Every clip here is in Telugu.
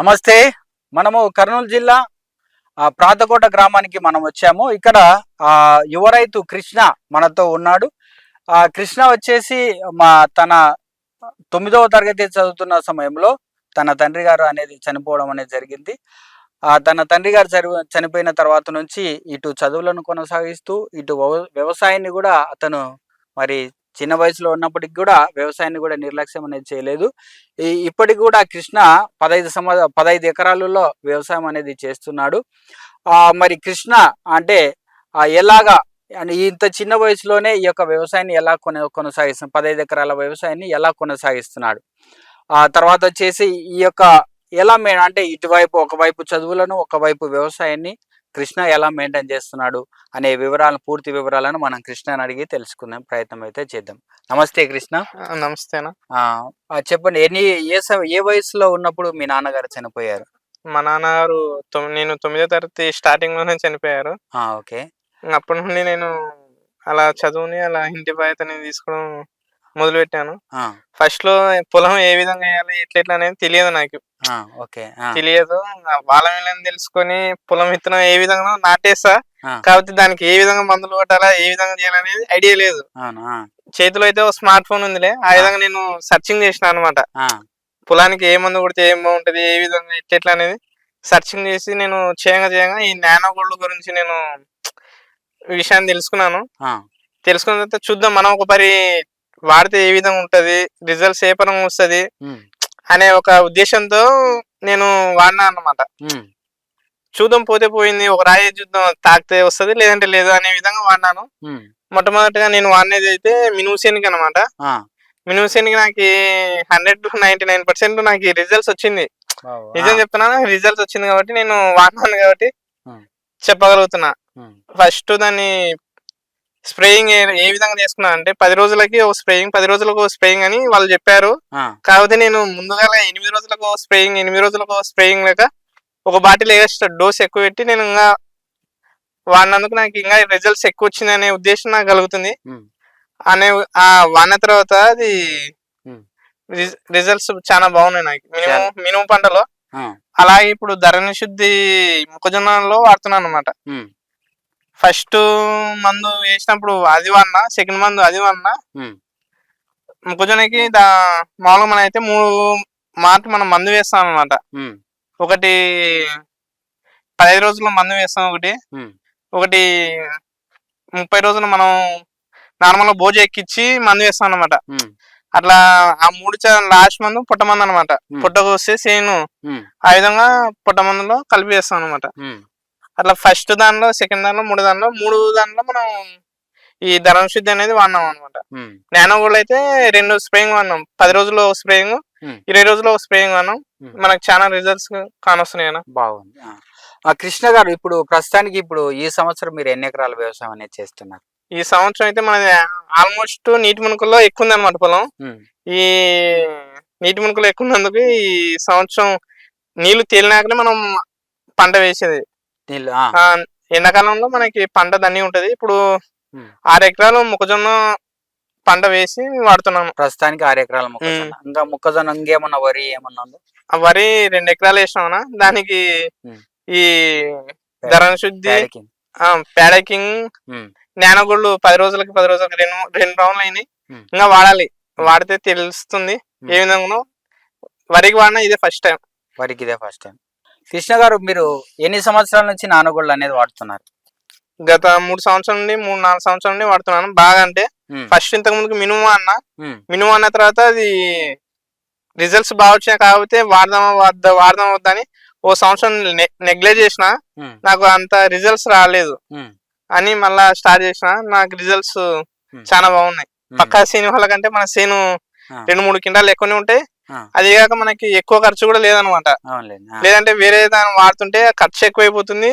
నమస్తే. మనము కర్నూలు జిల్లా ఆ, ప్రాతకోట గ్రామానికి మనం వచ్చాము. ఇక్కడ యువ రైతు కృష్ణ మనతో ఉన్నాడు. ఆ కృష్ణ వచ్చేసి మా తన తొమ్మిదవ తరగతి చదువుతున్న సమయంలో తన తండ్రి గారు అనేది చనిపోవడం అనేది జరిగింది. ఆ తన తండ్రి గారు చని- చనిపోయిన తర్వాత నుంచి ఇటు చదువులను కొనసాగిస్తూ ఇటు వ్యవ- వ్యవసాయాన్ని కూడా అతను మరి చిన్న వయసులో ఉన్నప్పటికి కూడా వ్యవసాయాన్ని కూడా నిర్లక్ష్యం అనేది చేయలేదు. ఈ ఇప్పటికి కూడా కృష్ణ పదహైదు సంవ పదహైదు ఎకరాలలో వ్యవసాయం అనేది చేస్తున్నాడు. మరి కృష్ణ అంటే ఎలాగా ఇంత చిన్న వయసులోనే ఈ యొక్క వ్యవసాయాన్ని ఎలా కొన కొనసాగిస్తున్నాడు పదహైదు ఎకరాల వ్యవసాయాన్ని ఎలా కొనసాగిస్తున్నాడు? ఆ తర్వాత వచ్చేసి ఈ యొక్క ఎలా మే అంటే ఇటువైపు ఒకవైపు చదువులను ఒకవైపు వ్యవసాయాన్ని కృష్ణ ఎలా మెయింటైన్ చేస్తున్నాడు అనే వివరాలను పూర్తి వివరాలను మనం కృష్ణని అడిగి తెలుసుకుందాం ప్రయత్నం అయితే చేద్దాం. నమస్తే కృష్ణ. నమస్తేనా చెప్పండి ఎన్ని ఏ ఏ వయసులో ఉన్నప్పుడు మీ నాన్నగారు చనిపోయారు? మా నాన్నగారు నేను తొమ్మిదో తరగతి స్టార్టింగ్లోనే చనిపోయారు. ఓకే. అప్పటి నుండి నేను అలా చదువుని అలా ఇంటి బాధ్యతని తీసుకోవడం మొదలు పెట్టాను ఫస్ట్లో పొలం ఏ విధంగా వేయాలి ఎట్లా ఎట్లా అనేది తెలియదు నాకు. ఓకే తెలియదు. వాళ్ళ తెలుసుకొని పొలం విత్తనం ఏ విధంగా నాటేస్తా ఆ. కాబట్టి దానికి ఏ విధంగా మందులు కొట్టాలా ఏ విధంగా చేయాలనేది ఐడియా లేదు. చేతిలో అయితే ఒక స్మార్ట్ ఫోన్ ఉందిలే ఆ విధంగా నేను సర్చింగ్ చేసిన అనమాట పొలానికి ఏ మందు కొడితే ఏం బాగుంటది ఏ విధంగా ఎట్లా అనేది సర్చింగ్ చేసి నేను చేయంగా చేయంగా ఈ నానో గోల్డ్ గురించి నేను విషయాన్ని తెలుసుకున్నాను. తెలుసుకున్న తర్వాత చూద్దాం మనం ఒక పరి వాడితే ఏ విధంగా ఉంటది? రిజల్ట్స్ ఏ పరంగా వస్తుంది? అనే ఒక ఉద్దేశంతో నేను వాడినా అన్నమాట. చూద్దాం పోతే పోయింది ఒక రాయి చూద్దాం తాకితే వస్తుంది లేదంటే లేదు అనే విధంగా వాడినాను. మొట్టమొదటిగా నేను వాడినది అయితే మినుసేనికి అనమాట మినుసేనికి నాకు hundred to ninety nine percent నాకు రిజల్ట్స్ వచ్చింది. నిజం చెప్తున్నాను రిజల్ట్స్ వచ్చింది కాబట్టి నేను వాడినాను కాబట్టి. చెప్పగలుగుతున్నా. ఫస్ట్ దాన్ని స్ప్రేయింగ్ ఏ విధంగా చేసుకున్నా అంటే పది రోజులకి ఒక స్ప్రేయింగ్ పది రోజులకు స్ప్రేయింగ్ అని వాళ్ళు చెప్పారు. కాకపోతే నేను ముందుగా ఎనిమిది రోజులకు స్ప్రేయింగ్ ఎనిమిది రోజులకు స్ప్రేయింగ్ లేక ఒక బాటిల్ ఎక్స్ట్రా డోస్ ఎక్కువ పెట్టి నేను ఇంకా వాడినందుకు నాకు ఇంకా రిజల్ట్స్ ఎక్కువ వచ్చింది అనే ఉద్దేశం నాకు కలుగుతుంది. అనే ఆ వాడిన తర్వాత అది. రిజల్ట్స్ చాలా బాగున్నాయి నాకు. మినిమం. మినిమం పంటలో. అలాగే ఇప్పుడు ధరణి శుద్ధి మొక్కజొన్నలో వాడుతున్నాను అనమాట ఫస్ట్ మందు వేసినప్పుడు అది వాడినా సెకండ్ మందు అది ఉమ్, మొక్కజొన్నకి దా మామూలుగా మనం అయితే మూడు మాట మనం మందు వేస్తాం అనమాట ఒకటి పదహైదు రోజుల్లో మందు వేస్తాం ఒకటి. ఒకటి ముప్పై రోజులు మనం నార్మల్ భోజ ఎక్కిచ్చి మందు వేస్తాం అనమాట అట్లా ఆ మూడు లాస్ట్ మందు పుట్ట మందు అనమాట. పుట్టకు వస్తే సేను. ఆ విధంగా పుట్ట మందులో కలిపి వేస్తాం అనమాట అట్లా ఫస్ట్ దానిలో సెకండ్ దానిలో మూడు దానిలో మూడు దానిలో మనం ఈ ధరం శుద్ధి అనేది వాడినాం అనమాట నానో గోల్డ్ అయితే రెండు స్ప్రేయింగ్ వాడినాం. పది రోజుల్లో ఒక స్ప్రేయింగ్. ఇరవై రోజుల్లో ఒక స్ప్రేయింగ్ వాడినాం. మనకు చాలా రిజల్ట్స్ కానొస్తున్నాయి బాగుంది. కృష్ణ గారు ఇప్పుడు ప్రస్తుతానికి ఇప్పుడు ఈ సంవత్సరం మీరు ఎన్ని ఎకరాల వ్యవసాయం అనేది చేస్తున్నారు? ఈ సంవత్సరం అయితే మనది ఆల్మోస్ట్ నీటి మునుకల్లో ఎక్కువ ఉంది అనమాట పొలం ఈ నీటి మునుకలు ఎక్కువ ఉన్నందుకు ఈ సంవత్సరం నీళ్ళు తేలినాకనే మనం పంట వేసేది. నీళ్ళు ఎండాకాలంలో మనకి పంట దండి ఉంటది. ఇప్పుడు. ఆరు ఎకరాలు మొక్కజొన్న పంట వేసి వాడుతున్నాము ప్రస్తుతానికి ఆరు ఎకరాల మొక్కజొన్న. ఇంకా మొక్కజొన్న ఇంకేమన్నా వరి ఏమన్నా ఉందా? వరి రెండు ఎకరాలు వేసినామన్నా దానికి. ఈ ధరణ శుద్ధి ప్యాడీకి. ప్యాడకింగ్ జ్ఞానగోళ్ళు పది రోజులకి పది రోజులకి రెండు రెండు రౌండ్లు అయినాయి. ఇంకా వాడాలి. వాడితే తెలుస్తుంది. ఏ విధంగా వరికి వాడినా ఇదే ఫస్ట్ టైం వరికి ఇదే ఫస్ట్ టైం కృష్ణ గారు మీరు ఎన్ని సంవత్సరాల నుంచి నానగోళ్ళు అనేది వాడుతున్నారు? గత మూడు సంవత్సరాల నుండి మూడు నాలుగు సంవత్సరాల నుండి వాడుతున్నాను. బాగా అంటే ఫస్ట్ ఇంతకు ముందుకు మినిమం అన్న. మినిమం అన్న తర్వాత అది రిజల్ట్స్ బాగా వచ్చినాయి కాకపోతే వాడదామా వద్దా వాడదామా వద్దా అని ఓ సంవత్సరం నెగ్లెక్ట్ చేసిన నాకు అంత రిజల్ట్స్ రాలేదు. అని మళ్ళా స్టార్ట్ చేసిన నాకు రిజల్ట్స్ చాలా బాగున్నాయి. పక్కా సేను వాళ్ళ కంటే మన సేను రెండు మూడు కింటాలు ఎక్కువనే ఉంటాయి. అది కాక మనకి ఎక్కువ ఖర్చు కూడా లేదనమాట. లేదంటే వేరే దాన్ని వాడుతుంటే ఖర్చు ఎక్కువైపోతుంది.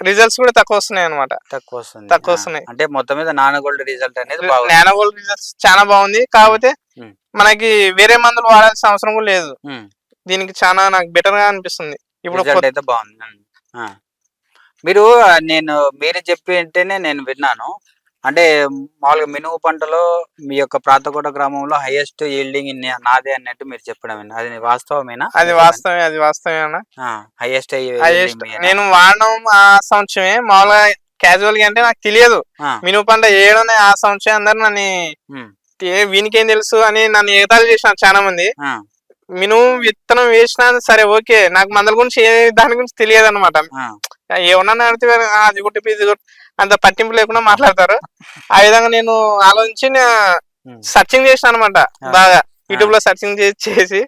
రిజల్ట్స్ కూడా తక్కువ వస్తున్నాయి అనమాట. తక్కువ వస్తుంది తక్కువ వస్తున్నాయి. అంటే మొత్తం మీద నానగోల్డ్ రిజల్ట్ అనేది నానోగోల్డ్ రిజల్ట్స్ చాలా బాగుంది. కాకపోతే. మనకి వేరే మందులు వాడాల్సిన అవసరం కూడా లేదు. దీనికి చాలా నాకు బెటర్గా అనిపిస్తుంది. ఇప్పుడు అయితే బాగుంది. మీరు నేను మీరు చెప్పి ఉంటేనే నేను విన్నాను. అంటే మామూలుగా మినుము పంటలో మీ యొక్క ప్రాతకోట గ్రామంలో హైయెస్ట్ ఈల్డింగ్ నాదే అన్నట్టు మీరు చెప్పడం అది వాస్తవమేనా? అది వాస్తవమే అది వాస్తవమే అన్న. హైయెస్ట్ హైయెస్ట్ నేను వాడడం ఆ సంవత్సరమే. మామూలుగా క్యాజువల్గా అంటే నాకు తెలియదు. మినుము పంట వేయడం ఆ సంవత్సరం అందరు నన్ను ఏ- వీనికేం తెలుసు అని నన్ను ఎగతాళి చేసిన చాలా మంది మినుము విత్తనం వేసినా సరే ఓకే. నాకు మందల గురించి ఏ దాని గురించి తెలియదు అనమాట ఏమన్నా "ఆ, అది కొట్టి ఇది కొట్టి" అంత పట్టింపు లేకుండా మాట్లాడతారు. ఆ విధంగా నేను ఆలోచించి సర్చింగ్ చేసిన అనమాట బాగా. యూట్యూబ్లో సర్చింగ్ చేసి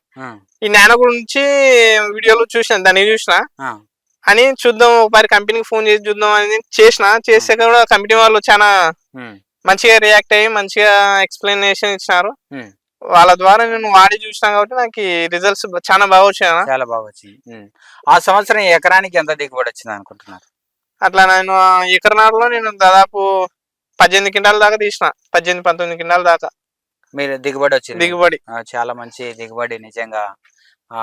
ఈ నానో గురించి వీడియోలు చూసిన దాన్ని చూసిన. అని చూద్దాం ఒకసారి కంపెనీకి ఫోన్ చేసి చూద్దాం అని చేసిన. చేసాక కూడా కంపెనీ వాళ్ళు చాలా మంచిగా రియాక్ట్ అయ్యి మంచిగా ఎక్స్ప్లెనేషన్ ఇచ్చినారు. వాళ్ళ ద్వారా నేను వాడి చూసిన కాబట్టి నాకు రిజల్ట్స్ చాలా బాగా వచ్చాయి. చాలా బాగా వచ్చింది. ఆ సంవత్సరం ఎకరానికి ఎంత దిగుబడి వచ్చింది అనుకుంటున్నారు? అట్లా నేను ఎకర నారులో నేను దాదాపు పద్దెనిమిది క్వింటాల దాకా తీసిన. పద్దెనిమిది పంతొమ్మిది క్వింటాల దాకా. మీరు దిగుబడి వచ్చింది. దిగుబడి. చాలా మంచి దిగుబడి నిజంగా ఆ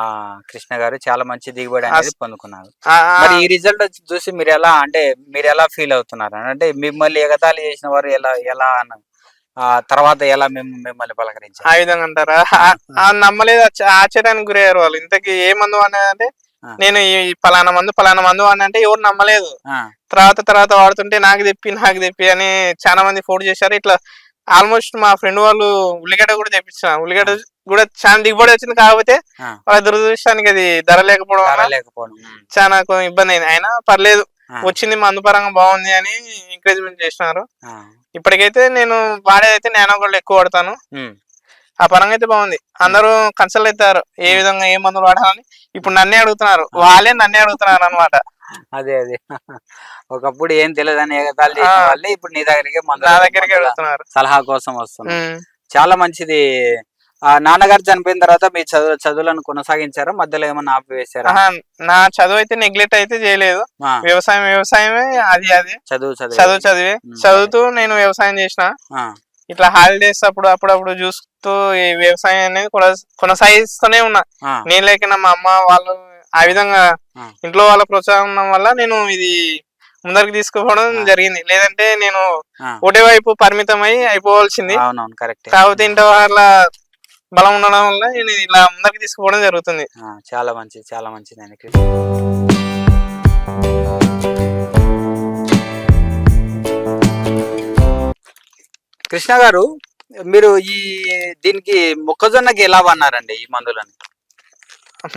కృష్ణ గారు చాలా మంచి దిగుబడి అనేది పొందుకున్నారు. మరి ఈ రిజల్ట్ చూసి మీరు ఎలా అంటే మీరు ఎలా ఫీల్ అవుతున్నారు? అంటే మిమ్మల్ని ఎగతాళి చేసిన వారు ఎలా ఎలా అన్న- ఆ తర్వాత ఎలా మిమ్- మిమ్మల్ని పలకరించారు ఆ విధంగా అంటారా? నమ్మలేదు ఆశ్చ- ఆశ్చర్యానికి గురయ్యారు వాళ్ళు. ఇంతకీ ఏ మందు అంటే. నేను ఈ పలానా మందు పలానా మందు అని అంటే ఎవరు నమ్మలేదు. తర్వాత తర్వాత వాడుతుంటే నాకు తెప్పి నాకు తెప్పి అని చాలా మంది ఫోన్ చేశారు. ఇట్లా ఆల్మోస్ట్ మా ఫ్రెండ్ వాళ్ళు ఉల్లిగడ్డ కూడా తెప్పించిన. ఉల్లిగడ్డ కూడా చాలా దిగుబడి వచ్చింది కాకపోతే. వాళ్ళ దురదృష్టానికి అది ధర లేకపోవడం లేకపోవడం చాలా ఇబ్బంది అయింది. అయినా పర్లేదు వచ్చింది మందు పరంగా బాగుంది అని ఎంకరేజ్మెంట్ చేసినారు. ఇప్పటికైతే నేను వాడేదైతే నానో గోల్డ్ ఎక్కువ వాడతాను. ఆ పరంగా అయితే బాగుంది. అందరూ కన్సల్ట్ అవుతారు. ఏ విధంగా ఏ మందులు వాడాలని. ఇప్పుడు నన్నే అడుగుతున్నారు. వాళ్ళే నన్నే అడుగుతున్నారు అనమాట అదే అదే. ఒకప్పుడు ఏం తెలియదని ఎగతాళి. వాళ్ళే ఇప్పుడు నీ దగ్గరికి నా దగ్గరికి అడుగుతున్నారు. సలహా కోసం వస్తున్నారు. చాలా మంచిది నాన్నగారు చనిపోయిన తర్వాత మీ చదువు చదువులను కొనసాగించారా? మధ్యలో ఏమన్నా ఆపివేశారా నా చదువు అయితే నెగ్లెక్ట్ అయితే చేయలేదు. వ్యవసాయం వ్యవసాయమే అది అది. చదువు చదువు. చదువు చదివే. చదువుతూ నేను వ్యవసాయం చేసిన. ఇట్లా హాలిడేస్ అప్పుడు అప్పుడప్పుడు చూస్తూ ఈ వ్యవసాయం అనేది కొన- కొనసాగిస్తూనే ఉన్నా. నేను లేకన్నా మా అమ్మ వాళ్ళు ఆ విధంగా. ఇంట్లో వాళ్ళ ప్రోత్సాహం ఉండడం వల్ల నేను ఇది ముందరికి తీసుకుపోవడం. జరిగింది. లేదంటే నేను. ఒకటే వైపు పరిమితమై అయిపోవాల్సింది. అవునవును కరెక్ట్. కాకపోతే ఇంటి వాళ్ళ బలం ఉండడం వల్ల నేను ఇలా ముందరికి తీసుకుపోవడం జరుగుతుంది. చాలా మంచిది చాలా మంచిది అండి కృష్ణ గారు మీరు ఈ దీనికి మొక్కజొన్నకి ఎలా అన్నారండి ఈ మందులని?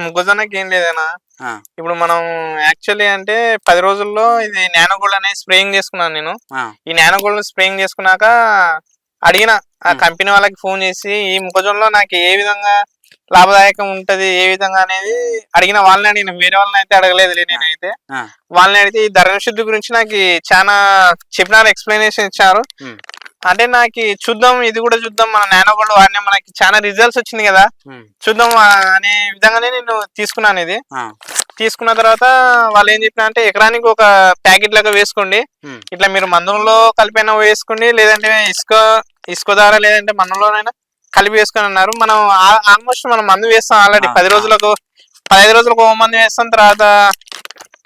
మొక్కజొన్నకి ఏం లేదనా ఆ. ఇప్పుడు మనం యాక్చువల్లీ అంటే పది రోజుల్లో ఇది నానోగోల్డ్ అనేది స్ప్రేయింగ్ చేసుకున్నాను నేను. ఆ, ఈ నానోగోల్డ్ స్ప్రేయింగ్ చేసుకున్నాక అడిగిన ఆ. కంపెనీ వాళ్ళకి ఫోన్ చేసి ఈ మొక్కజొన్నలో నాకు ఏ విధంగా లాభదాయకం ఉంటది ఏ విధంగా అనేది అడిగిన వాళ్ళని అడిగిన వేరే వాళ్ళని అయితే అడగలేదు నేనైతే. వాళ్ళని అడిగితే ఈ ధరణ శుద్ధి గురించి నాకు చాలా చెప్పినారు ఎక్స్ప్లెనేషన్ ఇచ్చారు. అంటే నాకు చూద్దాం ఇది కూడా చూద్దాం. మన నానోగోల్డ్ వాడినా మనకి చాలా రిజల్ట్స్ వచ్చింది కదా. చూద్దాం అనే విధంగానే నేను తీసుకున్నాను ఇది. తీసుకున్న తర్వాత వాళ్ళు ఏం చెప్పినా అంటే ఎకరానికి ఒక ప్యాకెట్ లాగా వేసుకోండి. ఇట్లా మీరు మందులో కలిపైనా వేసుకోండి లేదంటే ఇసుక ఇసుక ద్వారా లేదంటే మందులోనైనా కలిపి వేసుకొని అన్నారు. మనం ఆల్మోస్ట్ మనం మందు వేస్తాం ఆల్రెడీ. పది. రోజులకు పదహైదు రోజులకు ఓ మందు వేస్తాం తర్వాత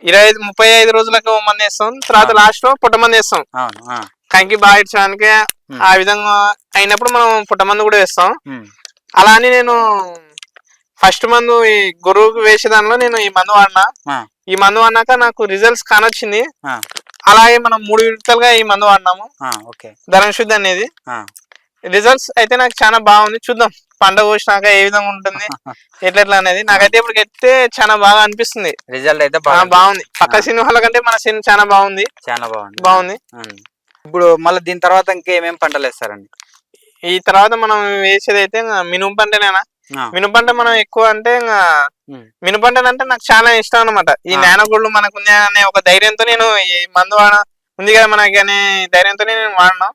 ఇరవై ఐదు ముప్పై ఐదు రోజులకు ఓ మందు వేస్తాం తర్వాత. లాస్ట్లో పుట్ట మందు వేస్తాం. కంకి బాగా ఇచ్చడానికి ఆ విధంగా అయినప్పుడు మనం పుట్ట మందు కూడా వేస్తాం. అలా అని నేను ఫస్ట్ మందు ఈ గురువుకు వేసే దానిలో నేను ఈ మందు వాడినా. ఈ మందు వాడినాక నాకు రిజల్ట్స్ కానొచ్చింది. అలాగే మనం మూడు విడతలుగా ఈ మందు వాడినాము. ఆ, ఓకే. ధరణ శుద్ధి అనేది. రిజల్ట్స్ అయితే నాకు చాలా బాగుంది. చూద్దాం పంట కోసినాక ఏ విధంగా ఉంటుంది ఎట్లా ఎట్లా అనేది. నాకైతే ఇప్పుడు ఎత్తే చాలా బాగా అనిపిస్తుంది. రిజల్ట్ అయితే బాగుంది. పక్క. సినిమాల కంటే మన సినిమా చాలా బాగుంది. చాలా బాగుంది. బాగుంది. ఇప్పుడు మళ్ళీ దీని తర్వాత ఇంకేమేం పంటలు వేస్తారండి? ఈ తర్వాత మనం వేసేది అయితే మినుము పంటనేనా మినుము పంట మనం ఎక్కువ అంటే మినుము పంట అంటే నాకు చాలా ఇష్టం అనమాట ఈ. నానగోళ్ళు మనకు అనే ఒక ధైర్యంతో నేను ఈ మందు వాడ ఉంది కదా మనకి అనే ధైర్యంతో నేను వాడినా.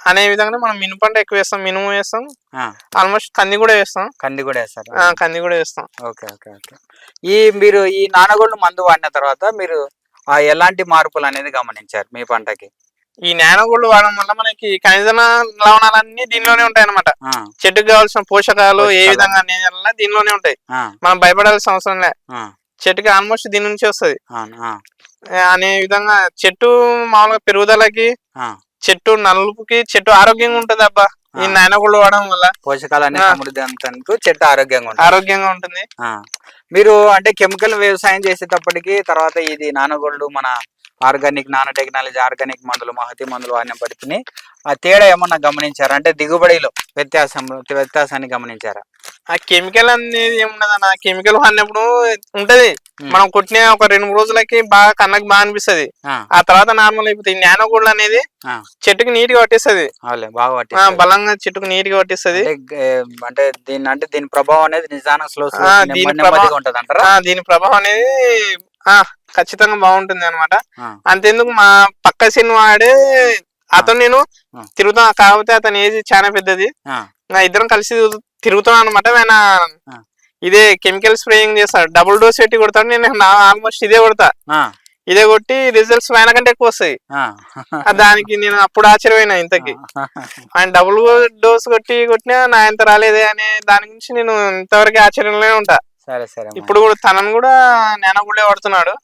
అనే విధంగా మనం మినుము పంట ఎక్కువ వేస్తాం మినుము వేస్తాం. ఆల్మోస్ట్ కంది కూడా వేస్తాం. కంది కూడా వేస్తారు? ఆ, కంది కూడా వేస్తాం. Okay okay okay. ఈ మీరు ఈ నానగోళ్ళు మందు వాడిన తర్వాత మీరు ఆ ఎలాంటి మార్పులు అనేది గమనించారు మీ పంటకి? ఈ నానగోళ్ళు వాడడం వల్ల మనకి ఖనిజ లవణాలన్నీ దీనిలోనే ఉంటాయి అనమాట చెట్టుకు కావాల్సిన పోషకాలు ఏ పోషకాలు. విధంగా అనేది దీనిలోనే ఉంటాయి. మనం భయపడాల్సిన అవసరం లే. చెట్టుకి ఆల్మోస్ట్ దీని నుంచి వస్తుంది. అనే విధంగా చెట్టు మామూలుగా పెరుగుదలకి చెట్టు నలుపుకి చెట్టు ఆరోగ్యంగా ఉంటది అబ్బా. ఈ ఆ. నాయనగుళ్ళు వాడడం వల్ల. సమృద్ధి అంతకు చెట్టు ఆరోగ్యంగా ఉంటుంది. ఆరోగ్యంగా ఉంటుంది. మీరు అంటే కెమికల్ వ్యవసాయం చేసేటప్పటికి తర్వాత ఇది నానగోళ్ళు మన ఆర్గానిక్ నానో టెక్నాలజీ ఆర్గానిక్ మందులు మహతి మందులు వాడినప్పటికీ ఆ తేడా ఏమన్నా గమనించారా? అంటే దిగుబడిలో వ్యత్యాసం వ్యత్యాసాన్ని గమనించారా? ఆ కెమికల్ అనేది ఏముండదు ఆ కెమికల్ వాడినప్పుడు ఉంటది. మనం కొట్టిన ఒక రెండు మూడు రోజులకి బాగా కన్నకు బాగా అనిపిస్తది. ఆ, తర్వాత నార్మల్ అయిపోతుంది నానోగుళ్ళు అనేది ఆ. చెట్టుకి నీట్గా పట్టిస్తుంది బాగా. బలంగా చెట్టుకు నీట్గా పట్టిస్తుంది. అంటే దీని అంటే దీని ప్రభావం అనేది నిజానికి స్లో దీని ప్రభావం- దీని ప్రభావం అనేది ఆ ఖచ్చితంగా బాగుంటుంది అనమాట. అంతేందుకు మా పక్క సినిమా వాడే అతను నేను. తిరుగుతా. కాకపోతే అతని ఏజ్ చాలా పెద్దది. ఇద్దరం కలిసి తిరుగుతాం అనమాట ఆయన. ఇదే కెమికల్ స్ప్రేయింగ్ చేస్తాడు డబుల్ డోస్ పెట్టి కొడతాడు. నేను ఆల్మోస్ట్ ఇదే కొడతా. ఇదే కొట్టి రిజల్ట్స్ ఆయన కంటే ఎక్కువ వస్తాయి. దానికి నేను అప్పుడు ఆశ్చర్యమైన ఇంతకి. ఆయన డబుల్ డోస్ కొట్టి కొట్టినా నా ఎంత రాలేదే అనే దాని గురించి నేను ఇంతవరకు ఆశ్చర్యంలోనే ఉంటా. సరే సరే. ఇప్పుడు కూడా తనను కూడా నేను కూడా వాడుతున్నాడు.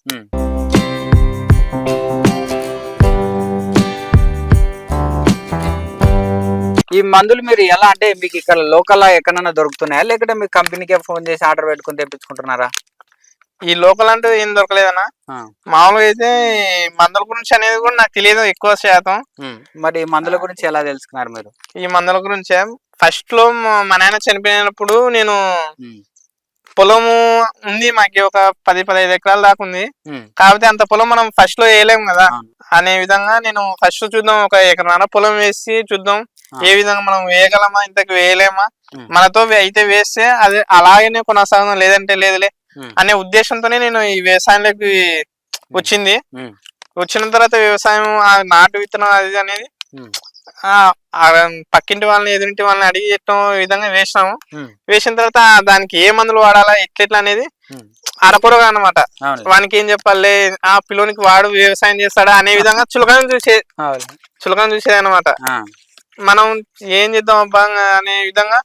ఈ మందులు మీరు ఎలా అంటే మీకు ఇక్కడ లోకల్ ఎక్కడైనా దొరుకుతున్నాయా లేకుంటే మీ కంపెనీకే ఫోన్ చేసి ఆర్డర్ పెట్టుకుని తెప్పించుకుంటున్నారా ఈ లోకల్ అంటే ఏం దొరకలేదన్నా. మామూలుగా అయితే మందుల గురించి అనేది కూడా నాకు తెలియదు ఎక్కువ శాతం. మరి ఈ మందుల గురించి ఎలా తెలుసుకున్నారు మీరు ఈ మందుల గురించే ఫస్ట్లో మా- నాయన చనిపోయినప్పుడు నేను. పొలము ఉంది మాకి ఒక పది పదహైదు ఎకరాల దాకా ఉంది. కాకపోతే అంత పొలం మనం ఫస్ట్లో వేయలేము కదా. అనే విధంగా నేను ఫస్ట్ చూద్దాం ఒక ఎకరాన పొలం వేసి చూద్దాం. ఏ విధంగా మనం వేయగలమా ఇంతకు వేయలేమా. మనతో అయితే వేస్తే అది అలాగనే కొనసాగం లేదంటే లేదులే. అనే ఉద్దేశంతోనే నేను ఈ వ్యవసాయంలోకి వచ్చింది. వచ్చిన తర్వాత వ్యవసాయం ఆ నాటు విత్తనం అది అనేది పక్కింటి వాళ్ళని ఎదురింటి వాళ్ళని అడిగి చెప్పడం ఈ విధంగా వేసినాము. వేసిన తర్వాత దానికి ఏ మందులు వాడాలా ఎట్లెట్లా అనేది ఉమ్. అరకొరగా అనమాట. వానికి ఏం చెప్పాలి ఆ పిల్లోనికి వాడు వ్యవసాయం చేస్తాడా అనే విధంగా చులకన చూసే. చులకన చూసేది అనమాట. మనం ఏం చేద్దాం అబ్బా అనే విధంగా.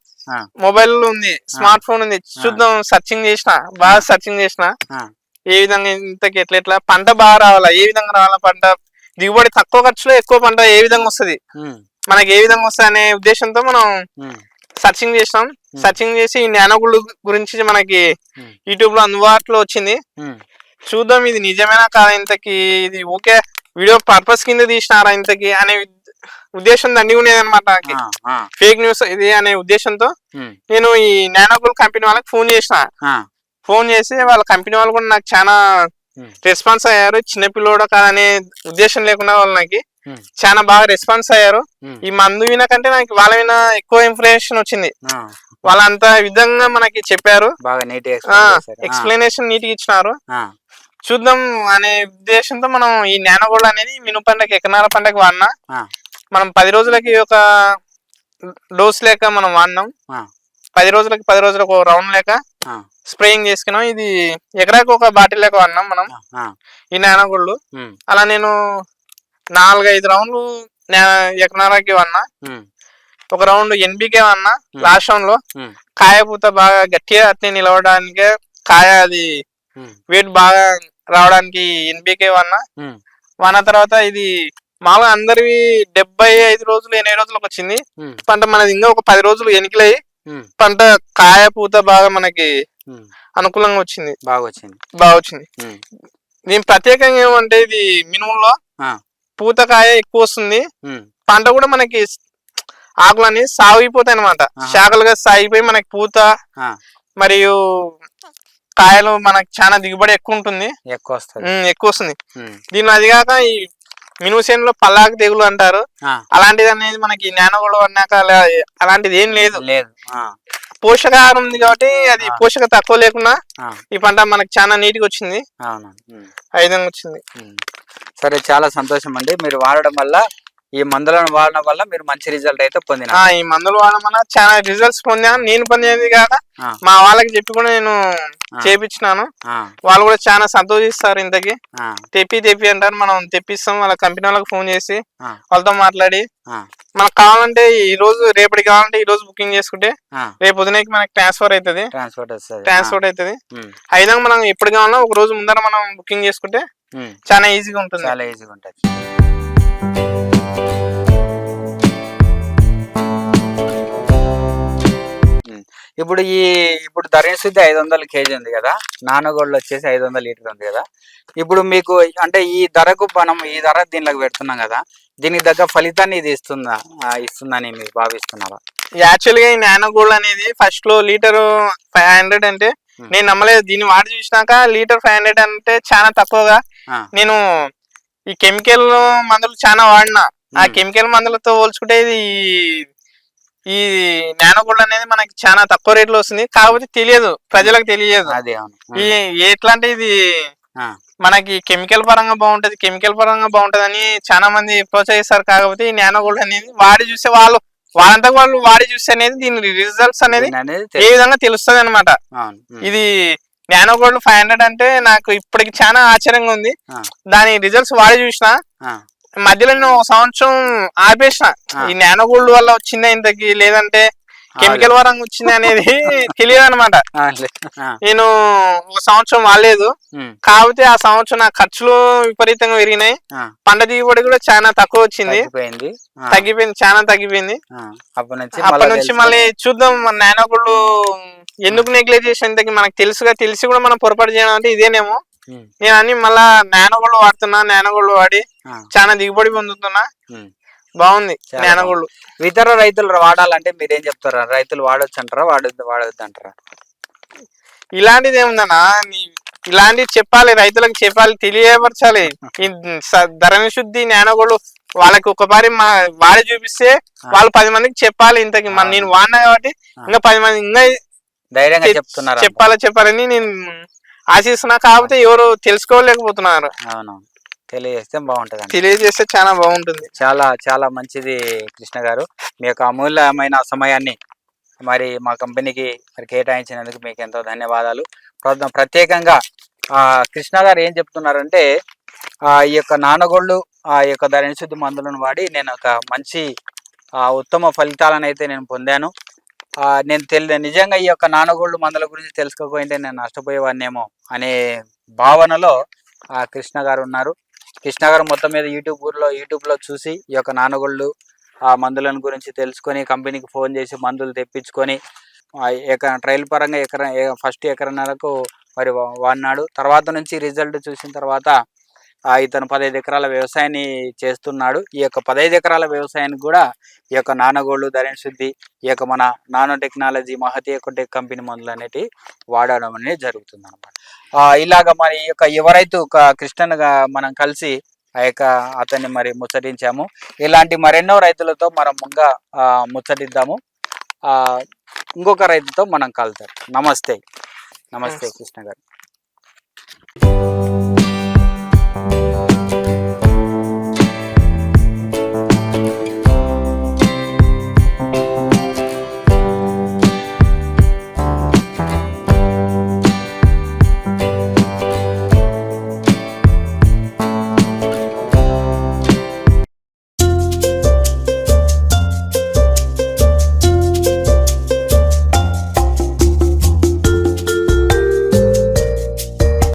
మొబైల్ ఉంది స్మార్ట్ ఫోన్ ఉంది చూద్దాం సర్చింగ్ చేసిన బాగా సర్చింగ్ చేసిన. ఏ విధంగా ఇంతకి ఎట్లా ఎట్లా పంట బాగా రావాలా ఏ విధంగా రావాలా పంట దిగుబడి తక్కువ ఖర్చులో ఎక్కువ పంట ఏ విధంగా వస్తది. మనకి ఏ విధంగా వస్తుంది అనే ఉద్దేశంతో మనం. సర్చింగ్ చేసినాం సర్చింగ్ చేసి ఈ జ్ఞానగుళ్ళు గురించి మనకి. యూట్యూబ్లో అందుబాటులో వచ్చింది. చూద్దాం ఇది నిజమేనా కాదా ఇంతకి ఇది ఓకే వీడియో పర్పస్ కింద తీసినారా ఇంతకి అనే ఉద్- ఉద్దేశం దండిగా ఉండేది అనమాట. ఫేక్ న్యూస్ ఇది అనే ఉద్దేశంతో. నేను ఈ నానోగుల్ కంపెనీ వాళ్ళకి ఫోన్ చేసిన. ఫోన్ చేసి వాళ్ళ కంపెనీ వాళ్ళు కూడా నాకు చాలా. రెస్పాన్స్ అయ్యారు చిన్నపిల్లోడు కాదనే ఉద్దేశం లేకుండా వాళ్ళు నాకు. చాలా బాగా రెస్పాన్స్ అయ్యారు. ఈ మందు వినకంటే నాకు వాళ్ళ విన ఎక్కువ ఇన్ఫర్మేషన్ వచ్చింది. వాళ్ళంత విధంగా మనకి చెప్పారు బాగా నీట్ ఎక్స్ప్లెనేషన్ నీట్గా ఇచ్చినారు. చూద్దాం అనే ఉద్దేశంతో మనం ఈ నానోగోల్డ్ అనేది మిను పంటకి ఎకనాల పంటకి వాడినా. మనం పది రోజులకి ఒక డోస్ లేక మనం వాడినాం. పది రోజులకి పది రోజులకు ఒక రౌండ్ లేక. స్ప్రేయింగ్ చేసుకున్నాం ఇది ఎకరాకి ఒక బాటిల్ లేక వాడినాం మనం. ఈ ఉమ్. అలా నేను నాలుగైదు రౌండ్లు ఎకనాలకి వాడినా. ఒక రౌండ్ ఎన్బికే వాడినా ఉమ్. లాస్ట్ రౌండ్లో ఉమ్. కాయ పూత బాగా గట్టిగా అట్నే నిలవడానికి కాయ అది. వెయిట్ బాగా రావడానికి ఎన్బికే వన్నా ఉమ్. వన్న తర్వాత ఇది మామూలుగా అందరివి డెబ్బై ఐదు రోజులు ఎనభై రోజులకు వచ్చింది. పంట మనది ఇంకా ఒక పది రోజులు ఎనికిలై ఉమ్. పంట కాయ పూత బాగా మనకి. అనుకూలంగా వచ్చింది బాగా వచ్చింది బాగా వచ్చింది. దీని ప్రత్యేకంగా ఏమంటే ఇది మినుములో. పూత కాయ ఎక్కువ వస్తుంది. పంట కూడా మనకి ఆకులన్నీ సాగిపోతాయి అనమాట. శాఖలుగా సాగిపోయి మనకి పూత. మరియు కాయలు మనకి చాలా దిగుబడి ఎక్కువ ఉంటుంది ఎక్కువ వస్తుంది ఎక్కువ వస్తుంది. దీని అది కాక ఈ మినుము చేనులో పల్లాకు తెగులు అంటారు. అలాంటిది అనేది మనకి నానగొడవ అన్నాక అలా అలాంటిది ఏం లేదు లేదు. పోషకాహారం ఉంది కాబట్టి అది. పోషక తక్కువ లేకుండా. ఈ పంట మనకి చాలా నీట్గా వచ్చింది విధంగా వచ్చింది. సరే చాలా సంతోషం అండి మీరు వాడడం వల్ల ఈ మందులను వాడడం వల్ల మీరు మంచి రిజల్ట్ అయితే పొందిన ఈ మందులు వాడడం వల్ల చాలా రిజల్ట్స్ పొందాను నేను పొందేది కాక. మా వాళ్ళకి చెప్పి కూడా నేను. చేపించినాను. వాళ్ళు కూడా చాలా సంతోషిస్తారు ఇంతకి. తెప్పి తెప్పి అంటారు మనం తెప్పిస్తాం వాళ్ళ కంపెనీ వాళ్ళకి ఫోన్ చేసి. వాళ్ళతో మాట్లాడి. మనకు కావాలంటే ఈ రోజు రేపటికి కావాలంటే ఈ రోజు బుకింగ్ చేసుకుంటే. రేపు ఉదయకి మనకి ట్రాన్స్ఫర్ అవుతుంది ట్రాన్స్పోర్ట్ అవుతుంది విధంగా మనం ఎప్పుడు కావాలన్నా ఒక రోజు ముందర మనం బుకింగ్ చేసుకుంటే. చాలా ఈజీగా ఉంటుంది చాలా ఈజీగా ఉంటుంది ఇప్పుడు ఈ ఇప్పుడు ధరణి శుద్ధి ఐదు వందల కేజీ ఉంది కదా. నానగోళ్ళు వచ్చేసి ఐదు వందల లీటర్ ఉంది కదా. ఇప్పుడు మీకు అంటే ఈ ధరకు మనం ఈ ధర దీనిలోకి పెడుతున్నాం కదా. దీనికి తగ్గ ఫలితాన్ని ఇది ఇస్తుందా? ఇస్తుందని మీరు భావిస్తున్నారా? యాక్చువల్గా ఈ నానో గోల్డ్ అనేది ఫస్ట్లో లీటర్ ఫైవ్ హండ్రెడ్ అంటే. నేను నమ్మలేదు. దీన్ని వాడి చూసినాక లీటర్ ఫైవ్ హండ్రెడ్ అంటే చాలా తక్కువగా నేను ఈ కెమికల్ మందులు చాలా వాడినా. ఆ. కెమికల్ మందులతో పోల్చుకుంటే ఇది ఈ నానో గోల్డ్ అనేది మనకి చాలా తక్కువ రేట్లో వస్తుంది. కాకపోతే తెలియదు. ప్రజలకు తెలియదు. అదే అవును. ఈ ఎట్లా అంటే ఇది ఆ, మనకి కెమికల్ పరంగా బాగుంటది కెమికల్ పరంగా బాగుంటది అని చాలా మంది ప్రోత్సహిస్తారు. కాకపోతే ఈ నానో గోల్డ్ అనేది వాడి చూస్తే వాళ్ళు వాళ్ళంతా వాళ్ళు వాడి చూస్తే అనేది దీని రిజల్ట్స్ అనేది దీని అనేది ఏ విధంగా తెలుస్తుంది అనమాట అవును. ఉమ్, ఇది నానో గోల్డ్ ఫైవ్ హండ్రెడ్ అంటే నాకు ఇప్పటికి చాలా ఆశ్చర్యంగా ఉంది. ఆ. దాని రిజల్ట్స్ వాడి చూసిన ఆ, మధ్యలో నేను ఒక సంవత్సరం ఆపేసిన. ఈ నానో గోల్డ్ వల్ల వచ్చిందా ఇంతకి? లేదంటే కెమికల్ పరంగా వచ్చింది అనేది తెలియదు అనమాట నేను ఒక సంవత్సరం వాడలేదు. ఉమ్, కాకపోతే ఆ సంవత్సరం నా ఖర్చులు విపరీతంగా పెరిగినాయి. పంట దిగుబడి కూడా చాలా తక్కువ వచ్చింది. తగ్గిపోయింది. చాలా తగ్గిపోయింది అప్పటి నుంచి మళ్ళా చూద్దాం మన నాయనకుళ్ళు ఎందుకు నెగ్లెక్ట్ చేసిన ఇంతకి? మనకు తెలుసుగా తెలిసి కూడా మనం పొరపాటు చేయడం అంటే ఇదేనేమో. నేను అన్ని మళ్ళా నానగోళ్ళు వాడుతున్నా నానగోళ్ళు వాడి చాలా దిగుబడి పొందుతున్నా. బాగుంది నానగోళ్ళు. ఇతర రైతులు వాడాలంటే మీరేం చెప్తారా? రైతులు వాడొచ్చు అంటారా వాడొద్దు వాడొద్దు అంటారా ఇలాంటిది ఏముందన్నా నీ- ఇలాంటివి చెప్పాలి రైతులకు చెప్పాలి తెలియపరచాలి. ఈ ధరణి శుద్ధి నానగోళ్ళు వాళ్ళకి ఒకసారి మా వాడి చూపిస్తే వాళ్ళు పది మందికి చెప్పాలి ఇంతకి. మన నేను వాడినా కాబట్టి ఇంకా పది మంది ఇంకా ధైర్యంగా చెప్- చెప్తున్నారా చెప్పాలా చెప్పాలని నేను ఆశిస్తున్నా కాకపోతే ఎవరు తెలుసుకోలేకపోతున్నారు. అవును. తెలియజేస్తే బాగుంటది తెలియజేస్తే చాలా బాగుంటుంది. చాలా చాలా మంచిది కృష్ణ గారు. మీ యొక్క అమూల్యమైన సమయాన్ని మరి మా కంపెనీకి మరి కేటాయించినందుకు మీకు ఎంతో ధన్యవాదాలు. ప్రత్యేకంగా ఆ కృష్ణ గారు ఏం చెప్తున్నారంటే ఆ ఈ యొక్క నానగోళ్ళు ఆ యొక్క ధరణి శుద్ధి మందులను వాడి నేను ఒక మంచి ఆ ఉత్తమ ఫలితాలను అయితే నేను పొందాను. ఆ నేను తెలి నిజంగా ఈ యొక్క నానగోళ్ళు మందుల గురించి తెలుసుకోకపోయింటే నేను నష్టపోయేవాడినేమో అనే భావనలో ఆ కృష్ణ గారు ఉన్నారు. కృష్ణ గారు మొత్తం మీద యూట్యూబ్ ఊర్లో యూట్యూబ్లో చూసి ఈ యొక్క నానగోళ్ళు ఆ మందులను గురించి తెలుసుకొని కంపెనీకి ఫోన్ చేసి మందులు తెప్పించుకొని ఎక ట్రయల్ పరంగా ఎకర ఫస్ట్ ఎకరన్నరకు మరి వా- వాడినాడు. తర్వాత నుంచి రిజల్ట్ చూసిన తర్వాత ఇతను పదహైదు ఎకరాల వ్యవసాయాన్ని చేస్తున్నాడు. ఈ యొక్క పదహైదు ఎకరాల వ్యవసాయానికి కూడా ఈ యొక్క నానగోళ్ళు ధరణి శుద్ధి ఈ యొక్క మన nano technology Mahathi tech company మందులు అనేటి వాడడం అనేది జరుగుతుంది అనమాట ఇలాగ మరి ఈ యొక్క ఎవరైతే ఒక కృష్ణన్గా మనం కలిసి ఆ యొక్క అతన్ని మరి ముచ్చటించాము. ఇలాంటి మరెన్నో రైతులతో మనం ముంగా ఆ, ముచ్చటిద్దాము. ఆ, ఇంకొక రైతుతో మనం కలుతారు నమస్తే. నమస్తే కృష్ణ గారు.